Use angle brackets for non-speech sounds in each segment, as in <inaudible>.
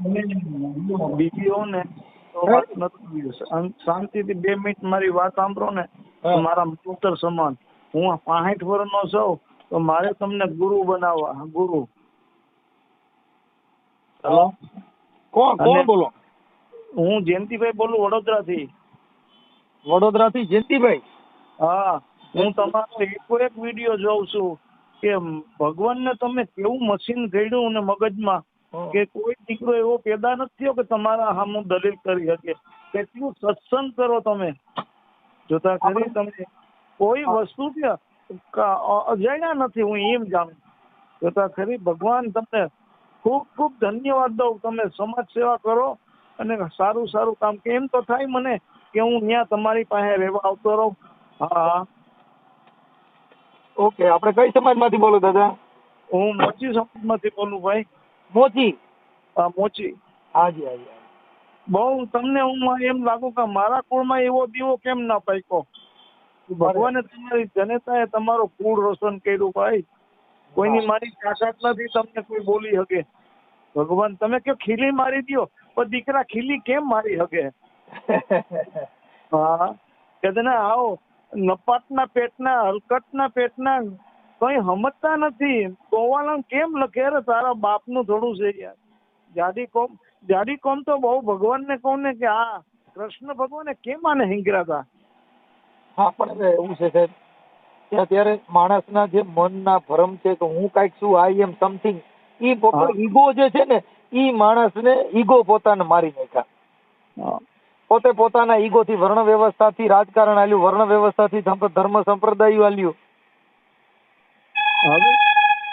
બીજી હોઉં ને તો વાત નથી અન- શાંતિથી બે મિનિટ મારી વાત સાંભળો ને મારા પુત્ર સમાન. હું પાંઠ વર્ષનો છું તો મારે તમને ગુરુ બનાવવા. ગુરુ. હેલો? કોણ કોણ બોલો? હું જયંતિભાઈ બોલું વડોદરાથી. વડોદરાથી? જયંતિભાઈ? હા હું તમારો એકો એક વીડિયો જોઉં છું કે ભગવાનને તમે કેવું મશીન ઘડ્યું ને મગજમાં? કે કોઈ દીકરો એવો પેદા નથી થયો કે તમારા સામું દલીલ કરી શકે. કેટલું સત્સંગ કરો તમે. જોતા ખરી તમે. કોઈ વસ્તુ અજાણ્યા નથી હું એમ જાણું. જોતા ખરી ભગવાન તમને ખૂબ ખૂબ ધન્યવાદ દઉં. તમે સમાજ સેવા કરો અને સારું સારું કામ. કે એમ તો થાય મને કે હું ત્યાં તમારી પાસે રહેવા આવતો રહું. હા હા. ઓકે આપણે કઈ સમાજમાંથી બોલો દાદા? હું મોચી સમાજમાંથી બોલું ભાઈ. મોચી હા મોચી હાજી હાજી. બહુ તમને હું એમ લાગુ કે મારા કુળમાં એવો દીવો કેમ ના પાક્યો? ભગવાને તમારી જનતાએ તમારો કુળ રોશન કર્યું ભાઈ. કોઈની મારી તાકાત નથી તમને કોઈ બોલી શકે. ભગવાન તમે કયો ખીલી મારી દ્યો? પણ દીકરા ખીલી કેમ મારી શકે? <laughs> હા. કે તને આવો નપાટના પેટના હલકટના પેટના કઈ સમજતા નથી. કોવાલમ કેમ લખે? રે તારા બાપનું થોડું છે યાર. જાડી કોમ જાડી કોમ તો બહુ ભગવાનને કહું ને કે આ કૃષ્ણ ભગવાને કેમ આને હિંગરા હતા હા પણ એવું છે સાહેબ કે અત્યારે માણસના જે મનના ભરમ છે કે હું કાંઈક છું આઈ એમ સમથિંગ ઈ પોતે ઈગો જે છે ને ઈ માણસને ઈગો પોતાને મારી નાખ્યા. પોતે પોતાના ઈગોથી વર્ણ વ્યવસ્થાથી રાજકારણ આલ્યું વર્ણ વ્યવસ્થાથી થી ધર્મ સંપ્રદાયો આલ્યું. હવે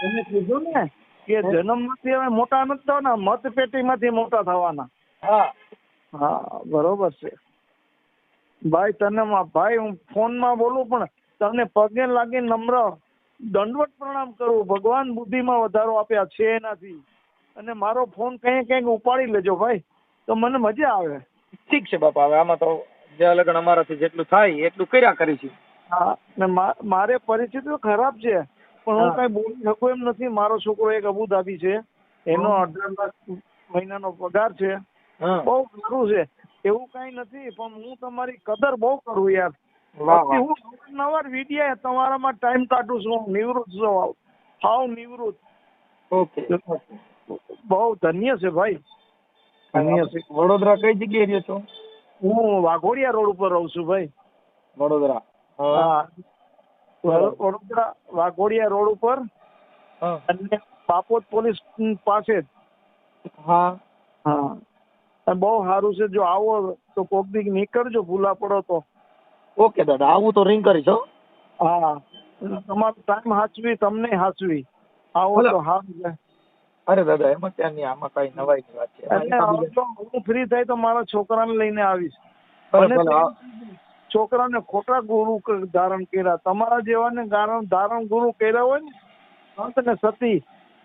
તમે કીધું ને કે જન્મમાંથી હવે મોટા નથી થવાના મત પેટીમાંથી મોટા થવાના. હા. હા બરોબર છે. ભાઈ તને મા- ભાઈ હું ફોનમાં બોલું પણ તને પગે લાગી નમ્ર દંડવત પ્રણામ કરું. ભગવાન બુદ્ધિમાં વધારો આપ્યા છે એનાથી. અને મારો ફોન કંઈ કંઈક ઉપાડી લેજો ભાઈ. તો મને મજા આવે. ઠીક છે બાપા હવે આમાં તો જે લગન અમારાથી જેટલું થાય એટલું કર્યા કરીશું. હા ને મારે પરિસ્થિતિ ખરાબ છે. પણ હું કઈ બોલી શકું એમ નથી. મારો છોકરો એક અબુધાબી છે. એનો અઢાર લાખ મહિનાનો પગાર છે. બહુ સારું છે. એવું કઈ નથી પણ હું તમારી કદર બહુ કરું યાર. હું નવાર વિડીયા તમારામાં ટાઈમ કાઢું છું નિવૃત નિવૃત્ત છું હાવ. નિવૃત્ત. ઓકે. બહુ ધન્ય છે ભાઈ. ધન્ય છે. વડોદરા કઈ જગ્યાએ રહ્યો છો? હું વાઘોડિયા રોડ ઉપર રહું છું ભાઈ. વડોદરા. હા. વડોદરા વાઘોડિયા રોડ ઉપર અને બાપોદ પોલીસ પાસે જ. હા. હા. બહુ સારું છે જો આવો તો કોક દી નીકળજો ભૂલા પડો તો. ઓકે દાદા આવું તો રિંગ કરીશ હા. તમારો ટાઈમ હાચવી તમને હાચવી. આવો. તો સારું અરે દાદા એમાં ત્યાં નહીં આમાં કઈ નવાઈ ની વાત છે. હું ફ્રી થાય તો મારા છોકરાને લઈને આવીશ. છોકરાને ખોટા ગુરુ ધારણ કર્યા. તમારા જેવાને ધારણ ધારણ ગુરુ કર્યા હોય ને, સંત ને સતી,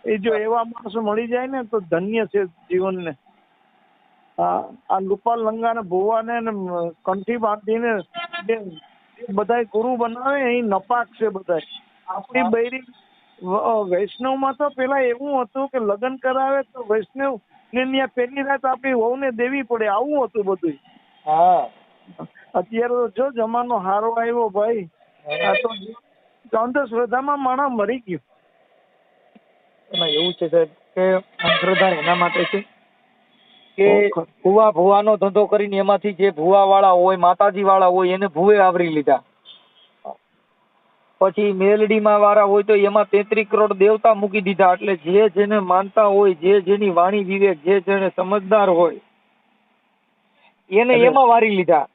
એ જો એવા માણસ મળી જાય ને, તો ધન્ય છે જીવનને. આ લુપાલ લંગાને ને ને કંઠી બાંધીને બધા ગુરુ બનાવે, એ નપાક છે બધા આપણી બૈરી વૈષ્ણવ વૈષ્ણવમાં તો પેલા એવું હતું કે લગ્ન કરાવે તો વૈષ્ણવ ને ત્યાં પહેલી રાત આપણી વહુને દેવી પડે. આવું હતું બધું હા. અત્યારે જો જમાનો હારો આવ્યો ભાઈ આ તો અંધશ્રદ્ધામાં માણસ મરી ગયું. એમાં એવું છે સાહેબ કે અંધશ્રદ્ધા એના માટે છે કે. ભુવા ભુવાનો ધંધો કરીને એમાંથી જે ભુવા વાળા હોય માતાજી વાળા હોય એને ભુવે આવરી લીધા. પછી મેલડીમાં વાળા હોય તો એમાં તેત્રીસ કરોડ દેવતા મૂકી દીધા. એટલે જે જેને માનતા હોય જે જેની વાણી વિવેક જે જેને સમજદાર હોય એને એમાં વારી લીધા.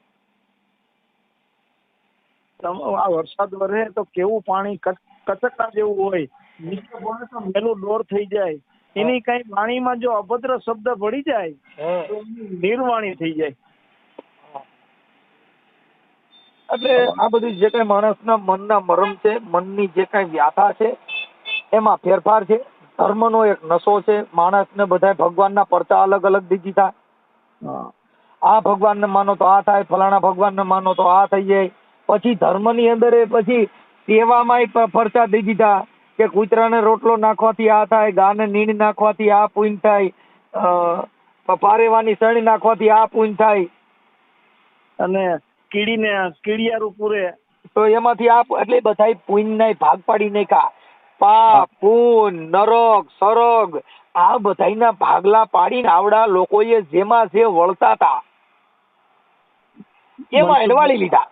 આ વરસાદ વરે તો કેવું પાણી કચ- કચકડા જેવું હોય નીચે પડે તો મેલું ડોર થઈ જાય. એની કઈ વાણીમાં જો અભદ્ર શબ્દ ભળી જાય તો નિર્વાણી થઈ જાય. એટલે આ બધી જે કઈ માણસના મનના મરમ છે મનની જે કઈ વ્યાથા છે એમાં ફેરફાર છે. ધર્મનો એક નશો છે. માણસને બધા ભગવાનના પરચા અલગ અલગ દી દીધા. આ ભગવાનને માનો તો આ થાય ફલાણા ભગવાનને માનો તો આ થઈ જાય. પછી ધર્મની અંદર એ પછી સેવામાં પરચા દઈ દીધા કે કૂતરાને રોટલો નાખવાથી આ થાય ગાને નીણ નાખવાથી આ પૂન થાય પારેવાની સણી નાખવાથી આ પૂન થાય. અને કીડીને કીડિયારું પૂરે તો એમાંથી આ એટલે બધા પૂન ના ભાગ પાડી નાખ્યા. પાપ પૂન નરક સરગ આ બધાના ભાગલા પાડીને આવડા લોકોએ જેમાં જે વળતા હતા એમાં એડવાળી લીધા.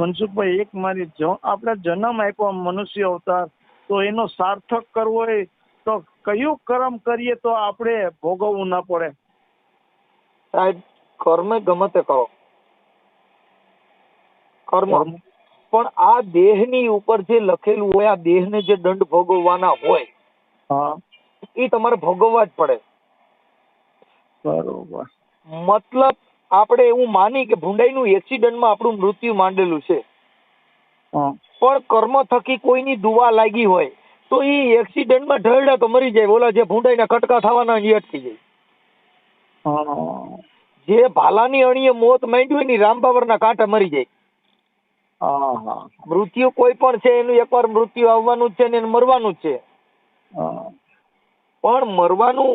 મનસુખભાઈ એક મારી આપણે જન્મ આપ્યો મનુષ્ય અવતાર તો એનો સાર્થક કરવો હોય તો કયું કર્મ કરીએ તો આપણે ભોગવવું ના પડે? સાહેબ કર્મ ગમે તે કરો. કર્મ. પણ આ દેહની ઉપર જે લખેલું હોય આ દેહને જે દંડ ભોગવવાના હોય હા. એ તમારે ભોગવવા જ પડે. બરોબર. મતલબ આપણે એવું માની કે ભૂંડાઈનું એક્સિડન્ટમાં આપણું મૃત્યુ માંડેલું છે. પણ કર્મ થકી કોઈની દુવા લાગી હોય તો એ એક્સિડન્ટમાં ઢળડા તો મરી જાય. ઓલા જે ભૂંડાઈના કટકા થવાના એ અટકી જાય. જે ભાલાની અણીએ મોત માંડ્યું હોય ને રામબાવરના કાંટા મરી જાય. મૃત્યુ કોઈ પણ છે એનું એકવાર મૃત્યુ આવવાનું જ છે ને એને મરવાનું જ છે. પણ મરવાનું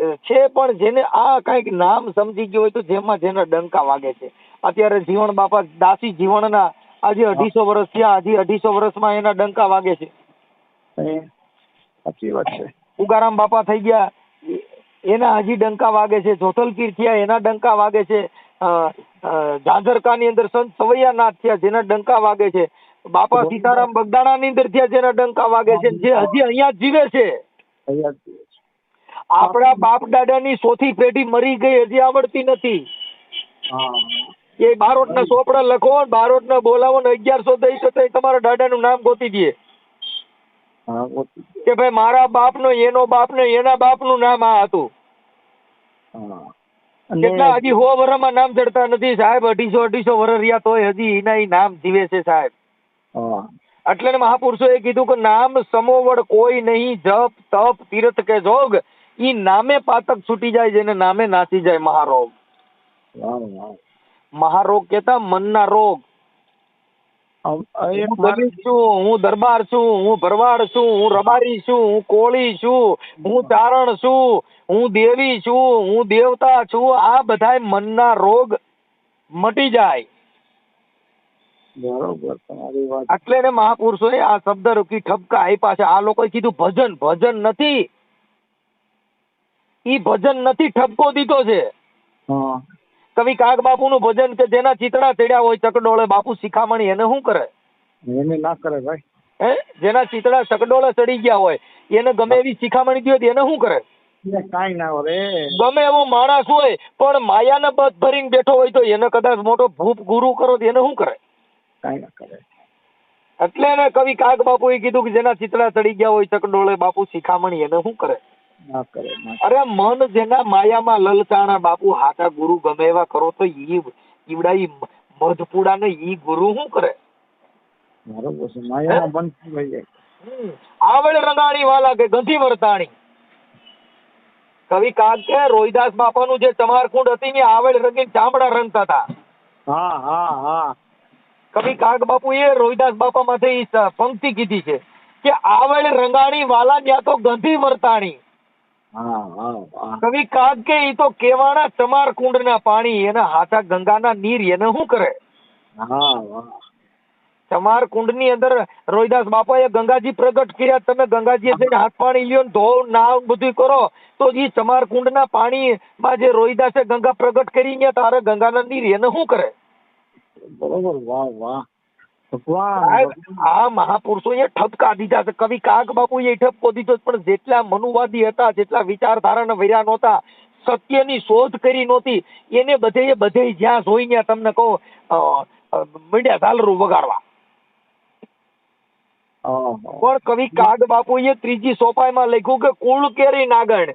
છે પણ જેને આ કાંઈક નામ સમજી ગયું હોય તો જેમાં જેના ડંકા વાગે છે. અત્યારે જીવણ બાપા દાસી જીવણના આજે અઢીસો વર્ષ થયા હજી અઢીસો વર્ષમાં એના ડંકા વાગે છે. સાચી વાત છે. ઉગારામ બાપા થઈ ગયા એના હજી ડંકા વાગે છે. જોથલપીર થયા એના ડંકા વાગે છે. ની ઝાંઝરકાની અંદર સંત સવૈયાનાથ થયા જેના ડંકા વાગે છે. બાપા સીતારામ બગદાણાની અંદર થયા જેના ડંકા વાગે છે. જે હજી અહીંયા જીવે છે. અહીંયા છે. આપણા બાપ દાદાની ચોથી પેઢી મરી ગઈ હજી આવડતી નથી. એ બારોટ બારોટના સોપડા લખો ને બોલાવો ને અગિયારસો દઈ તો તમારા દાદાનું નામ ગોતી દે. કે ભાઈ મારા બાપનો એનો બાપનો એના બાપનું નામ આ હતું. કેટલા હજી હો વર્ષમાં નામ ચડતા નથી સાહેબ અઢીસો અઢીસો વર્ષ રહ્યા તોય હજી એના નામ જીવે છે સાહેબ. હા. એટલે ને મહાપુરુષોએ કીધું કે નામ સમોવડ કોઈ નહીં જપ તપ તીર્થ કે જોગ ઈ નામે પાતક છૂટી જાય જેને નામે નાસી જાય મહારોગ. મહારોગ કેતા મનના રોગ. હું છું હું દરબાર છું હું ભરવાડ છું હું રબારી છું હું કોળી છું હું તારણ છું હું દેવી છું હું દેવતા છું આ બધાય મનના રોગ મટી જાય. બરોબર તમારી વાત. એટલે ને મહાપુરુષોએ આ શબ્દ રૂપી ઠપકા આપ્યા છે. આ લોકોએ કીધું ભજન ભજન નથી. ઈ ભજન નથી ઠપકો દીધો છે. કવિ કાગ બાપુનું ભજન કે જેના ચિતડા ચડ્યા હોય ચકડોળે બાપુ શિખામણી એને શું કરે? એને ના કરે ભાઈ. હે? જેના ચિતડા ચકડોળે ચડી ગયા હોય એને ગમે એવી શિખામણી દો એને શું કરે? એને ના હોય ગમે એવો માણસ હોય પણ માયાને બધ ભરીને બેઠો હોય તો એને કદાચ મોટો ભૂપ ગુરુ કરો તો એને શું કરે? કઈ ના કરે. એટલે એને કવિ કાગ બાપુએ કીધું કે જેના ચિતડા ચડી ગયા હોય ચકડોળે બાપુ શિખામણી એને શું કરે? ના ના અરે મન જેના માયામાં લલચાણા બાપુ હાચા ગુરુ ગમે એવા કરો તો ઈ ઈવડા ઈ મધપુડા ને ઈ ગુરુ શું કરે? બરોબર છે માયામાં બંધ થઈ જાય? આવડ રંગાણી વાલા કે ગંધી વર્તાણી. કવિ કાગ કે રોહિદાસ બાપાનું જે ચમારકુંડ હતી ને આવડ રંગીન ચામડા રંગતા હતા. હા હા હા. કવિ કાગ બાપુ એ રોહિદાસ બાપા માંથી પંક્તિ કીધી છે કે આવડ રંગાણી વાલા ત્યાં તો ગંધી વર્તાણી. કવિ કાગ કે ઈ તો કેવાના ચમાર કુંડના પાણી એના હાથા ગંગાના નીર એને શું કરે? ચમાર કુંડની અંદર રોહિદાસ બાપાએ ગંગાજી પ્રગટ કર્યા તમે ગંગાજી જઈને હાથ પાણી લ્યો ને ધોવ નાવ બધું કરો તો ઈ ચમાર કુંડના પાણીમાં જે રોહિદાસે ગંગા પ્રગટ કરી ને તારે ગંગાના નીર એને શું કરે? બરોબર વાહ વાહ. ભગવાન આ મહાપુરુષોએ ઠપકા દીધા છે. કવિ કાગ એ ઠપકો દીધો પણ જેટલા મનુવાદી હતા જેટલા વિચારધારાના વૈરા નહોતા સત્યની શોધ કરી નહોતી. એને બધે બધે જ્યાં જોઈને તમને કહો મીડિયા ઝાલરું વગાડવા. પણ કવિ કાગ બાપુએ ત્રીજી સોપાઈમાં લખ્યું કે કુળ કેરી નાગણ.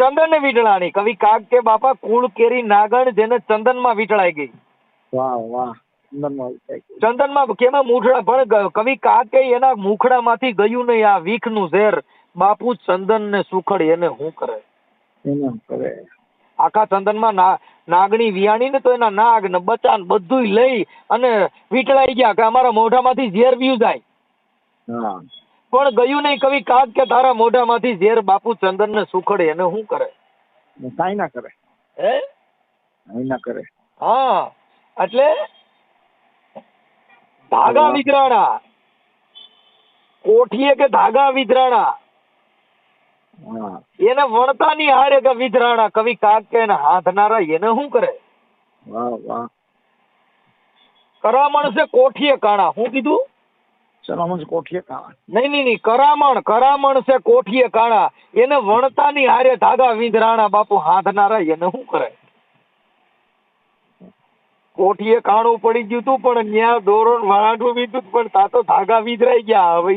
ચંદન વીટળાણી કવિ કાગ કે બાપા કુળ કેરી નાગણ જેને ચંદનમાં વીટળાઈ ગઈ. વાહ વાહ. ચંદનમાં કેમાં મૂઠડા પણ કવિ કાકે એના મુખડામાંથી ગયું નહીં આ વીખનું ઝેર. બાપુ ચંદન ને સુખડ એને શું કરે? એને કરે? આખા ચંદનમાં નાગણી વિયાણી ને તો એના નાગ ને બચ્ચા ને બધું લઈ અને વીટળાઈ ગયા કે અમારા મોઢામાંથી ઝેર વ્યુ જાય. હા. પણ ગયું નહીં કવિ કાક કે તારા મોઢામાંથી ઝેર બાપુ ચંદન ને સુખડે એને શું કરે? કાંઈ ના કરે. હે? કાંઈ ના કરે. હા. એટલે ધાગા વિદરાણા કોઠીએ કે ધાગા વિધરાણા? એને એને વણતાની હારે કે વિધરાણા? કવિ કાક કે એને હાથનારા એને શું કરે? કરામણ છે કોઠીએ કાણા. શું કીધું? સલામત કોઠીએ કાણા. નહીં નહીં નહીં. કરામણ કરામણ છે કોઠીએ કાણા. એને વણતાની હારે ધાગા વિધરાણા બાપુ હાથનારા એને શું કરે? કોઠીએ કાણું પડી ગયું તું, પણ ન્યા દોરો ને વીધું પણ તા તો ધાગા વિધરાઈ ગયા. હવે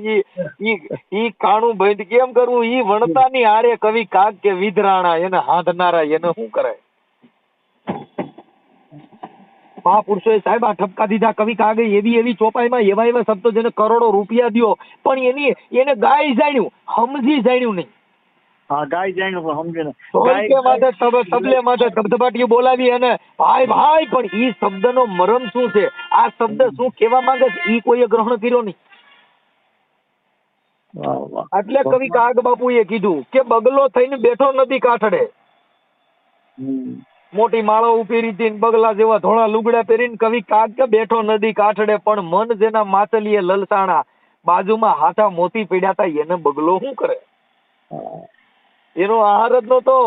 ઈ ઈ કાણું બંધ કેમ કરવું? ઈ વણતાની આરે કવિ કાગ કે વિધરાણા, એને હાંધનારા, એને શું કરાય? મહાપુરુષોએ સાહેબ, આ ઠપકા દીધા. કવિ કાગે એવી એવી ચોપાઈમાં એવા એવા શબ્દો જેને કરોડો રૂપિયા દ્યો. પણ એની, એને ગાય જાણ્યું. સમજી જાણ્યું નહીં. હા ગાય જાણ્યું સમજે ને. તબલે માથે ધબધબાટીઓ બોલાવી અને ભાઈ ભાઈ પણ ઈ શબ્દનો મરમ શું છે? આ શબ્દ શું કહેવા માંગે છે? ઈ કોઈએ ગ્રહણ કર્યો નહીં. એટલે કવિ કાગ બાપુએ કીધું કે બગલો થઈને બેઠો નદી કાઠડે. મોટી માળો ઉપેરી હતી બગલા જેવા ધોળા લુગડા પહેરીને કવિ કાગ કે બેઠો નદી કાઠડે પણ મન જેના માતલીએ લલસાણા બાજુમાં હાથા મોતી પીડ્યા હતા એને બગલો શું કરે. એનો આહાર જ નતો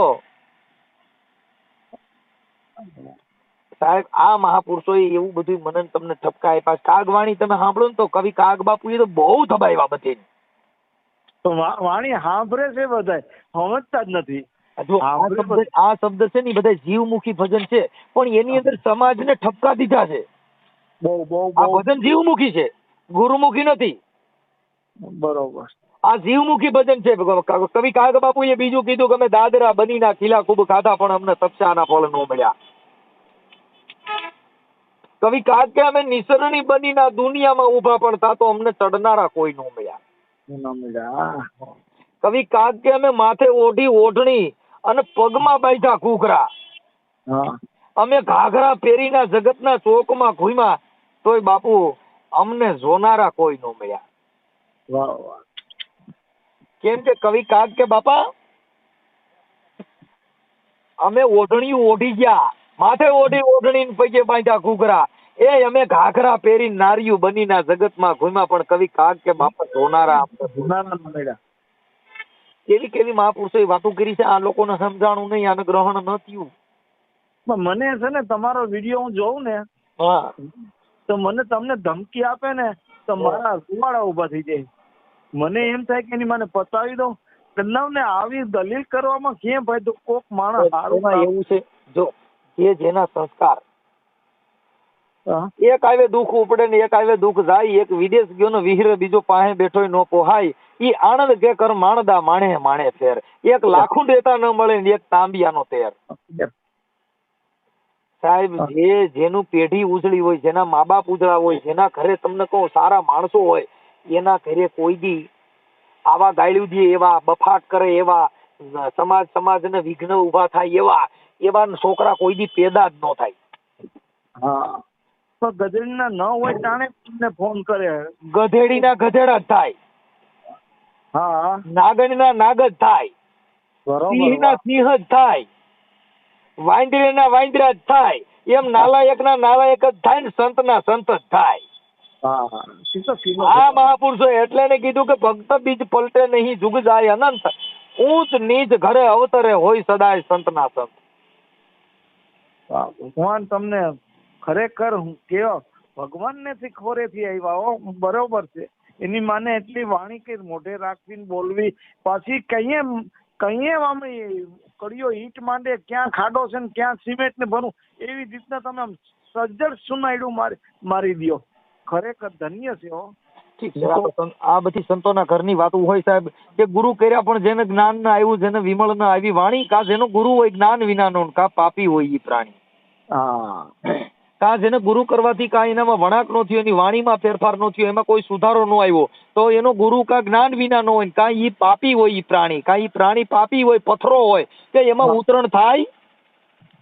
સાહેબ આ મહાપુરુષોએ એવું બધું મનન તમને ઠપકા આપ્યા. કાગવાણી તમે સાંભળો ને તો કવિ કાગ બાપુએ તો બહુ દબાવ્યા બધે વાણી સાંભળે છે બધા સમજતા જ નથી. આ શબ્દ છે ને બધા જીવમુખી ભજન છે. પણ એની અંદર સમાજને ઠપકા દીધા છે. બહુ બહુ આ ભજન જીવમુખી છે. ગુરુમુખી નથી. બરોબર. આ જીવમુખી ભજન છે. કવિ કાગ બાપુએ બીજું કીધું કે અમે દાદરા બનીના ખીલા ખૂબ ખાધા પણ અમને તપસાના ફળ ન મળ્યા. કવિ કાગ કે અમે નિસરણી બનીના દુનિયામાં ઊભા પણ તા તો અમને ચડનારા કોઈ ન મળ્યા. કવિ કાગ કે અમે માથે ઓઢી ઓઢણી અને પગમાં બાંધ્યા કુકરા અમે ઘાઘરા પહેરીના જગતના ચોકમાં ઘૂમ્યા તોય બાપુ અમને જોનારા કોઈ ન મળ્યા. વાહ વાહ. કેમ કે કવિ કાગ કે બાપા? અમે ઓઢણી ઓઢી ગયા. માથે ઓઢી ઓઢણી પૈકે બાંધ્યા ઘૂઘરા. એ અમે ઘાઘરા પહેરી નારિયું બનીના જગતમાં ઘૂમ્યા પણ કવિ કાગ કે બાપા જોનારા કેવી કેવી મહાપુરુષો વાતો કરી છે? આ લોકોને સમજાણું નહીં આને ગ્રહણ ન થયું. મને છે ને તમારો વીડિયો હું જોઉં ને હા. તો મને તમને ધમકી આપે ને તો મારા રૂવાડા ઊભા થઈ જાય. મને એમ થાય કે એની મને પતાવી દઉં. કલ્લાવ ને આવી દલીલ કરવામાં કેમ ભાઈ? તો કોક માણસ સારું એવું છે જો જે જેના સંસ્કાર. એક આવે દુઃખ ઉપડે ને એક આવે દુઃખ જાય એક વિદેશ ગયો ને વિહરે બીજો પાસે બેઠો નો પોહાય. ઈ આણંદ કે કર માણદા માણે માણે ફેર. એક લાખું દેતા ન મળે ને એક તાંબિયાનો તેર. સાહેબ જે જેનું પેઢી ઉજળી હોય જેના મા બાપ ઉજળા હોય જેના ઘરે તમને કહું સારા માણસો હોય એના ઘરે કોઈ દી આવા ગાળ્યું દે એવા બફાટ કરે એવા સમાજ સમાજને વિઘ્ન ઊભા થાય એવા એવા છોકરા કોઈ દી પેદા જ ન થાય. હા. તો ગજડીના ન હોય તાણે તમને ફોન કરે. ગધેડીના ગધેડા જ થાય. હા. નાગણના નાગ જ થાય. સિંહના સિંહ જ થાય. વાંદરાના વાંદરા જ થાય. એમ નાલાયકના નાલાયક જ થાય ને સંતના સંત જ થાય. આ મહાપુરુષો એટલે ને કીધું કે ભક્ત બીજ પલટે નહીં જુગ જાય અનંત. ઊંચ નીચ ઘરે અવતરે હોય સદાય સંતના સંત. ભગવાન તમને ખરેખર હું કેવો ભગવાન ને ખોરેથી આવ્યા હો બરોબર છે. એની માને એટલી વાણી કે મોઢે રાખીને બોલવી. પાછી કહીએ કહીએ આમ કડીઓ ઈટ માંડે ક્યાં ખાડો છે ને ક્યાં સિમેન્ટ ને ભરું એવી રીતના તમે આમ સજ્જડ સુનાયડું મારી મારી દ્યો. ખરેખર ધન્ય છે હો. ઠીક છે આ બધી સંતોના ઘરની વાતો હોય સાહેબ. કે ગુરુ કર્યા પણ જેને જ્ઞાન ના આવ્યું જેને વિમળ ના આવી વાણી કા જેનો ગુરુ હોય જ્ઞાન વિનાનો કા પાપી હોય ઈ પ્રાણી. હા. કા જેને ગુરુ કરવાથી કા એનામાં વણાક નો થયો એની વાણીમાં ફેરફાર નો થયો એમાં કોઈ સુધારો નો આવ્યો તો એનો ગુરુ કા જ્ઞાન વિના નો હોય કા ઈ પાપી હોય ઈ પ્રાણી કા ઈ પ્રાણી પાપી હોય પથરો હોય કે એમાં. ઉતરણ થાય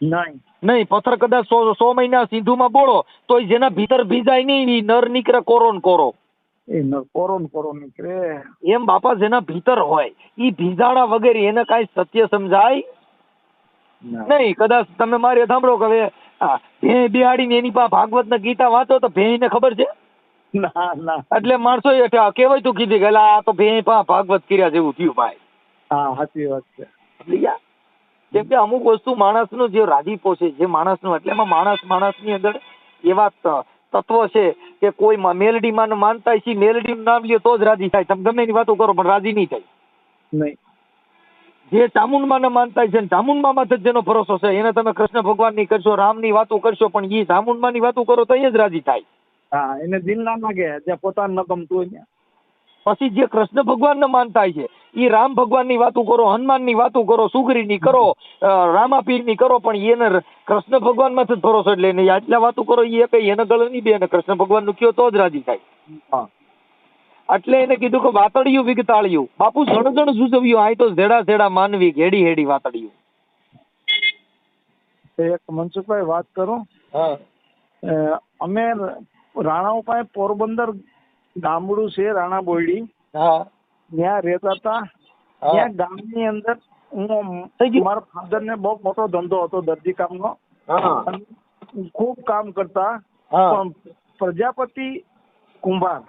નહીં. નહીં પથ્થર કદાચ સો સો મહિના સિંધુમાં બોળો તો જેના ભીતર ભીજાય નહીં ઈ નર નીકળે કોરોન કોરો. એ નર કોરોન કોરો નીકળે. એમ બાપા જેના ભીતર હોય ઈ ભીંજાણા વગેરે એને કાંઈ સત્ય સમજાય નહીં. કદાચ તમે મારે સાંભળો કે હવે ભેં બિહાડીને એની પાસે ભાગવત ને ગીતા વાંચો તો ભેંને ખબર છે? ના ના. એટલે માણસો એ કહેવાય તું કીધી કે આ તો ભેં ભાગવત કર્યા જેવું થયું ભાઈ. હા સાચી વાત છે? કેમ કે અમુક વસ્તુ માણસનો જે રાજીપો છે જે માણસનો એટલે એમાં માણસ માણસની અંદર એવા તત્વ છે કે કોઈ મેલડીમાં ને માનતા છે મેલડીનું નામ લ્યો તો જ રાજી થાય. તમે ગમે એની વાતો કરો પણ રાજી નહીં થાય. નહીં. જે ચામુંડમાં માનતા છે ચામુંડમાં જ જેનો ભરોસો છે એને તમે કૃષ્ણ ભગવાનની કરશો રામની વાતો કરશો પણ એ ચામુંડમાંની વાતો કરો તો એ જ રાજી થાય. હા એને દિલ ના લાગે જે પોતાને ન ગમતું હોય પછી જે કૃષ્ણ ભગવાનને માનતા છે એ રામ ભગવાનની વાતો કરો હનુમાનની વાતો કરો સુગરીની કરો રામાપીરની કરો પણ એને કૃષ્ણ ભગવાનમાં જ ભરોસો એટલે એને આટલા વાતો કરો એ કઈ એને ગળે નહીં બે અને કૃષ્ણ ભગવાનનું કયો તો જ રાજી થાય. એટલે એને કીધું કે વાતડિયું વિગતાળિયું. બાપુ જણ જણ સૂચવ્યું આય તો ઝેડા ઝેડા માનવી હેડી હેડી વાતડિયું એક મનસુખભાઈ વાત કરું. હા. અમે રાણાઓ પાસે પોરબંદર ગામડું છે રાણા બોયડી. હા. ત્યાં રહેતા હતા. ત્યાં ગામની અંદર હું મારા ફાધર ને બહુ મોટો ધંધો હતો દરજી કામનો. ખૂબ કામ કરતા. પણ પ્રજાપતિ કુંભાર.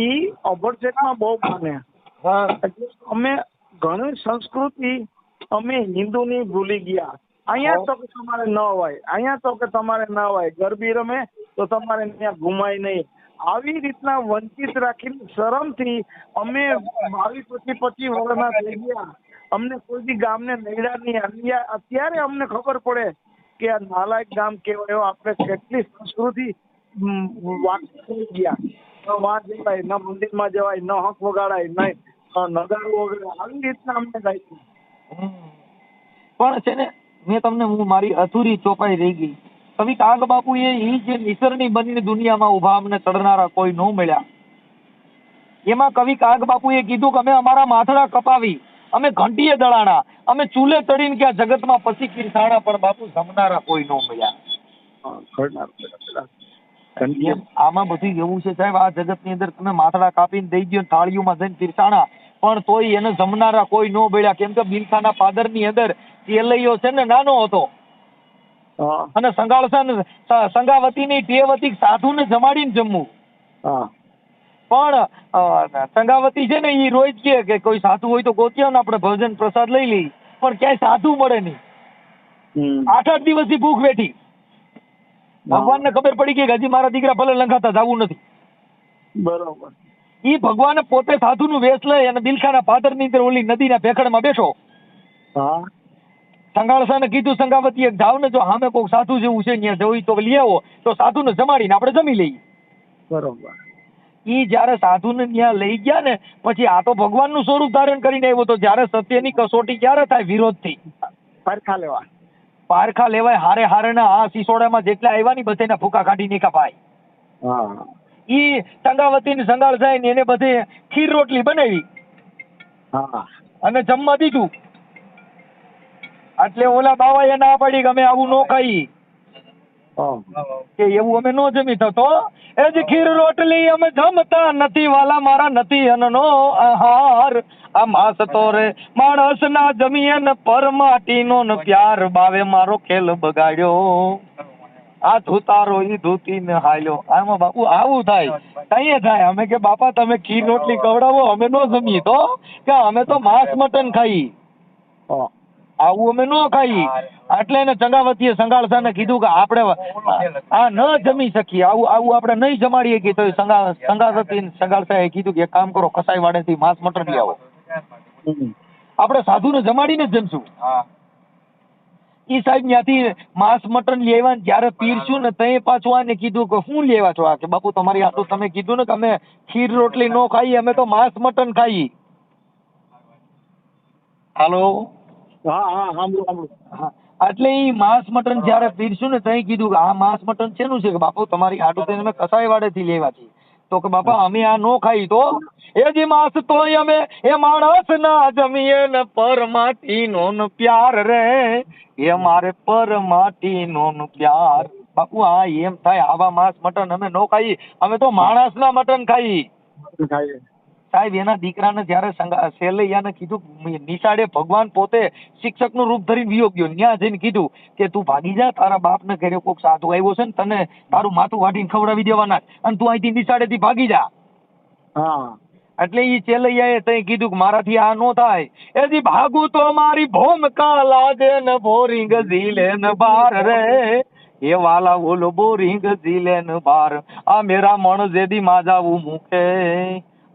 ઈ અભરચેકમાં બહુ માને. એટલે અમે ઘણી સંસ્કૃતિ અમે હિન્દુની ભૂલી ગયા. અહીંયા તો કે તમારે ન હોય અહીંયા તો કે તમારે ન હોય. ગરબી રમે તો તમારે ત્યાં ઘુમાય નહીં. આવી રીતના વંચિત રાખીને શરમથી અમે બાવીસ પચીસ પચીસ વર્ષના થઈ ગયા અમને કોઈ બી ગામને નૈડા નહીં. અત્યારે અમને ખબર પડે કે આ નાલાયક ગામ કહેવાય. આપણે કેટલી સંસ્કૃતિ હમ, થઈ ગયા. ન વાં જવાય ન મંદિરમાં જવાય ન હક વગાડાય નહીં નગારું વગેરે આવી રીતના અમને ગાય. પણ છે ને મેં તમને હું મારી અધૂરી ચોપાઈ રહી ગઈ. કવિ કાગ બાપુએ ઈ જે નિસરની બનીને દુનિયામાં ઊભા અમને ચડનારા કોઈ ન મળ્યા. એમાં કવિ કાગ બાપુએ કીધું કે અમે અમારા માથડા કપાવી અમે ઘંટીએ દળાણા અમે ચૂલે તળીને કે આ જગતમાં પછી કિરસાણા પણ બાપુ જમનારા કોઈ ન મળ્યા. આમાં બધું એવું છે સાહેબ આ જગતની અંદર તમે માથડા કાપીને દઈ દો થાળીઓમાં જઈને પીરસાણા પણ તોય એને જમનારા કોઈ ન મળ્યા. કેમ કે બિલખાના પાદરની અંદર તેલૈયો છે ને નાનો હતો. અને સંગાળસન ને સંગાવતીની ટેવતી સાધુને જમાડીને જમવું. પણ સંગાવતી છે ને એ રોજ કે કે કોઈ સાધુ હોય તો ગોત્યા ને આપણે ભજન પ્રસાદ લઈ લઈ પણ ક્યાંય સાધુ મળે નહીં. આઠ આઠ દિવસથી ભૂખ બેઠી ભગવાનને ખબર પડી ગઈ કે હજી મારા દીકરા ભલે લંઘાતા જવું નથી. બરોબર. ઈ ભગવાન પોતે સાધુનું વેશ લઈ અને બિલખાના પાદરની અંદર ઓલી નદીના ભેખડમાં બેઠો. હા. સંગાળસાને કીધું સંગાવતીએ જાવ ને જો હામે કોઈક સાધુ જેવું છે ત્યાં જોઈ તો લઈ આવો તો સાધુને જમાડીને આપણે જમી લઈએ. બરોબર. ઈ જ્યારે સાધુને ત્યાં લઈ ગયા ને પછી આ તો ભગવાનનું સ્વરૂપ ધારણ કરીને આવ્યો તો જ્યારે સત્યની કસોટી ક્યારે થાય? વિરોધથી પારખા લેવા. પારખા લેવાય હારે હારેના આ સિસોડામાં જેટલા આવ્યા ની બધાના ફૂકા કાઢી નીકા ભાઈ. હા. ઈ સંગાવતી ને સંગાળ જાય ને એને બધે ખીર રોટલી બનાવી. હા. અને જમવા દીધું. એટલે ઓલા બાવાએ ના પાડી કે અમે આવું નો ખાઈ. કે એવું અમે નો જમી થતો. એ જ ખીર રોટલી અમે જમતા નથી વાલા મારા નથી અનનો આહાર. આ માસ તો રે માણસ ના જમીએ ને પરમાટીનો ને પ્યાર બાવે મારો ખેલ બગાડ્યો. આ ધૂતારો ઈ ધૂતી ને હાલ્યો. આમાં બાપુ આવું થાય. કઈ થાય. અમે કે બાપા તમે ખીર રોટલી ખવડાવો અમે નો જમીએ તો. કે અમે તો માંસ મટન ખાઈ. હા. આવું અમે ન ખાઈ એટલે એને ચંગાવતીએ સંગાળસાને કીધું કે આપણે આ ન જમી શકીએ. આવું આવું આપણે નહીં જમાડીએ કે તો સંગા સંગાવતી સંગાળસા એ કીધું કે એક કામ કરો કસાઈ વાડેથી માંસ મટન લઈ આવો. આપણે સાધુ ને જમાડીને જ જમશું. ઈ સાહેબ ત્યાંથી માંસ મટન લેવા ને જ્યારે પીરસ્યું ને તઈ પાછું આને કીધું કે શું લેવા છો? આ કે બાપુ તમારી આ તો તમે કીધું ને કે અમે ખીર રોટલી નો ખાઈએ અમે તો માંસ મટન ખાઈએ. હાલો. હા હા સાંભળું સાંભળું. હા, એટલે એ માંસ મટન જ્યારે પીરસ્યું ને તઈ કીધું કે આ માંસ મટન શેનું છે કે બાપુ તમારી આટું થઈને અમે કસાઈ વાડેથી લેવા છીએ તો કે બાપા અમે આ નો ખાઈ તો? એ જે માંસ તોય અમે એ માણસ ના જમીએ ને પરમાટી નો પ્યાર રે. એ મારે પરમાટી નો ન પ્યાર. બાપુ આ એમ થાય આવા માંસ મટન અમે નો ખાઈ અમે તો માણસના મટન ખાઈ ખાઈએ. સાહેબ એના દીકરાને જ્યારે શૈલૈયાને કીધું નિશાળે ભગવાન પોતે શિક્ષકનું રૂપ ધરીને વિયોગ ગયો. ત્યાં જઈને કીધું કે તું ભાગી જા તારા બાપને ઘરે કોઈક સાધુ આવ્યો છે ને તને તારું માથું વાટીને ખવડાવી દેવાના અને તું અહીંથી નિશાળેથી ભાગી જા. હા. એટલે ઈ ચેલૈયાએ તઈ કીધું કે મારાથી આ નો થાય. એથી ભાગું તો મારી ભોમકા લાગે ને બોરિંગ ઝીલે ને બાર રે. એ વાલા બોલો બોરિંગ ઝીલે ને બાર. આ મેરા મણ જેદી માજાવું મૂકે.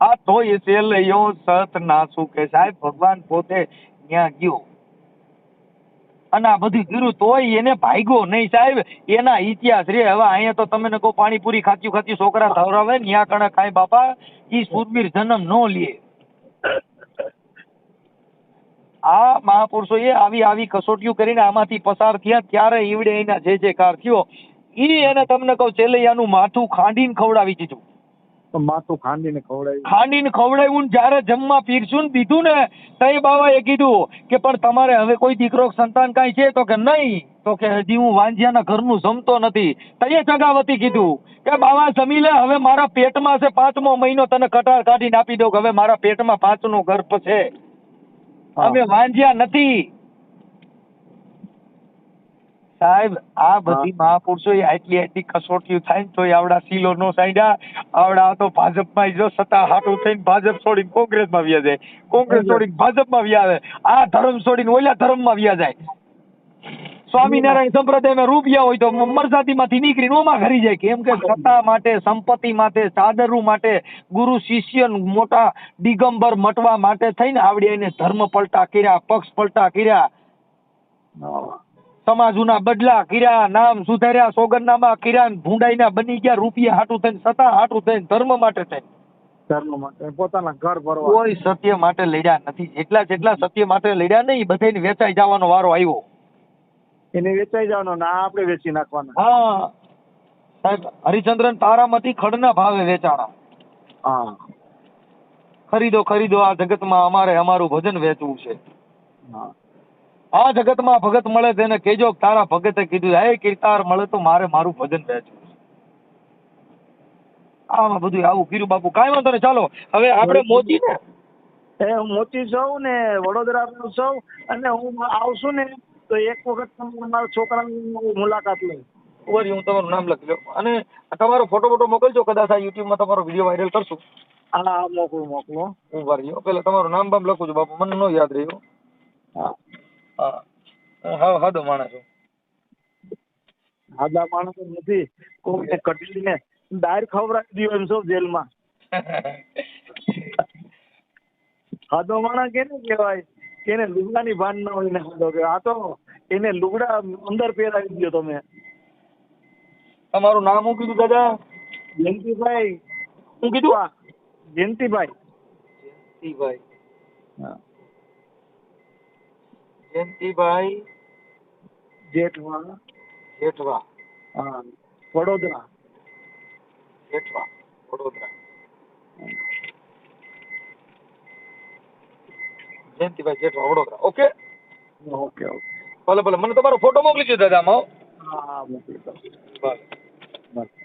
આ તોય ચેલૈયો સત નાસુ કે સાહેબ ભગવાન પોતે ત્યાં ગયો. અને આ બધું કર્યું તોય એને ભાગ્યો નહીં સાહેબ. એના ઇતિહાસ રે. હવે અહીંયા તો તમે કહો પાણીપુરી ખાચ્યું ખાચ્યું છોકરા ધવરાવે ને કણે ખાય બાપા? એ સુરવીર જન્મ ન લે. આ એ આવી આવી કસોટીઓ કરીને આમાંથી પસાર થયા. ત્યારે ઈવડે એના જે જે કાર થયો એ એને તમને કહું ચેલૈયાનું માથું ખાંડીને ખવડાવી દીધું. તો માથું ખાંડીને ખવડાવ્યું. ખાંડીને ખવડાવ્યું ને જ્યારે જમવા પીરસું ને દીધું ને તઈ બાબાએ કીધું કે પણ તમારે હવે કોઈ દીકરો સંતાન કાંઈ છે? તો કે નહીં. તો કે હજી હું વાંજિયાના ઘરનું જમતો નથી. તઈએ ચગાવતી કીધું કે બાબા જમી લે હવે મારા પેટમાં છે પાંચમો મહિનો તને કટાર કાઢીને આપી દઉં કે હવે મારા પેટમાં પાંચનું ગર્ભ છે. હવે અમે વાંજ્યા નથી. સાહેબ આ બધી મહાપુરુષો આટલી આટલી કસોટીઓ થાય ને તોય આવડા સીલો નો સાંડ્યા આવડા તો ભાજપમાં જો સત્તા હાટું થઈને ભાજપ છોડીને કોંગ્રેસમાં વ્યા જાય. કોંગ્રેસ છોડીને ભાજપમાં વ્યા આવે. આ ધર્મ છોડીને ઓલા ધર્મમાં વ્યા જાય. સ્વામિનારાયણ સંપ્રદાયમાં રૂપિયા હોય તો મરજાતીમાંથી નીકળીને ઓમાં ઘરી જાય. કેમ કે સત્તા માટે સંપત્તિ માટે સાદરુ માટે ગુરુ શિષ્ય મોટા દિગંબર મટવા માટે થઈને આવડે એને ધર્મ પલટા કર્યા પક્ષ પલટા કર્યા. સમાજના બદલા કર્યા નામ સુધાર્યા સોગંદનામા કર્યા ભૂંડાઈના બની ગયા રૂપિયા હાટું થઈને સત્તા હાટું થઈને ધર્મ માટે થઈને. ધર્મ માટે પોતાના ઘર ભરવા. કોઈ સત્ય માટે લડ્યા નથી. જેટલા જેટલા સત્ય માટે લડ્યા નહીં બધાને વેચાઈ જવાનો વારો આવ્યો. એને વેચાઈ જવાનો ના આપણે વેચી નાખવાના. હા. સાહેબ હરિચંદ્રન તારામાંથી ખડના ભાવે વેચાણા. હા. ખરીદો ખરીદો આ જગતમાં અમારે અમારું ભજન વેચવું છે. હા. આ જગતમાં ભગત મળે તેને કેજો તારા ભગતે કીધું હે કીર્તાર મળે તો મારે મારું ભજન વેચવું આમાં બધું આવું કર્યું બાપુ. કાંઈ વાંધો નહીં ચાલો. હવે આપણે મોચી ને? એ હું મોચી છું ને વડોદરા નું છું અને હું આવશું ને તો એક વખત તમે મારા છોકરાની મુલાકાત લઈ વળી હું તમારું નામ લખી લઉં. અને તમારો ફોટો ફોટો મોકલજો કદાચ આ યુટ્યુબમાં તમારો વીડિયો વાયરલ કરશું. હા મોકલું મોકલું. હું વાર પેલા તમારું નામ બામ લખું છું બાપુ. મને ન યાદ રહ્યું. હા. હા. હું હાવ હાદો માણસ છું. આદા માણસ નથી. કોઈને કટલીને દાળ ખવડાવી દીધો એમ છો જેલમાં? હાદો માણસ કેને કહેવાય? કેને લુગડાની ભાન ના હોય ને હાદો કે આ તો એને લુગડા અંદર પહેરાવી દીધો તમે. તમારું નામ શું કીધું દાદા? જયંતિભાઈ. શું કીધું? જયંતિભાઈ. જયંતિભાઈ. હા. જયંતિભાઈ જેઠવા. જેઠવા. હા Vadodara. Jethwa Vadodara. Jayantibhai Jethwa Vadodara. Okay okay okay ભલે ભલે. મને તમારો ફોટો મોકલી દો દાદા હો. મોકલી દો ભલે. બસ.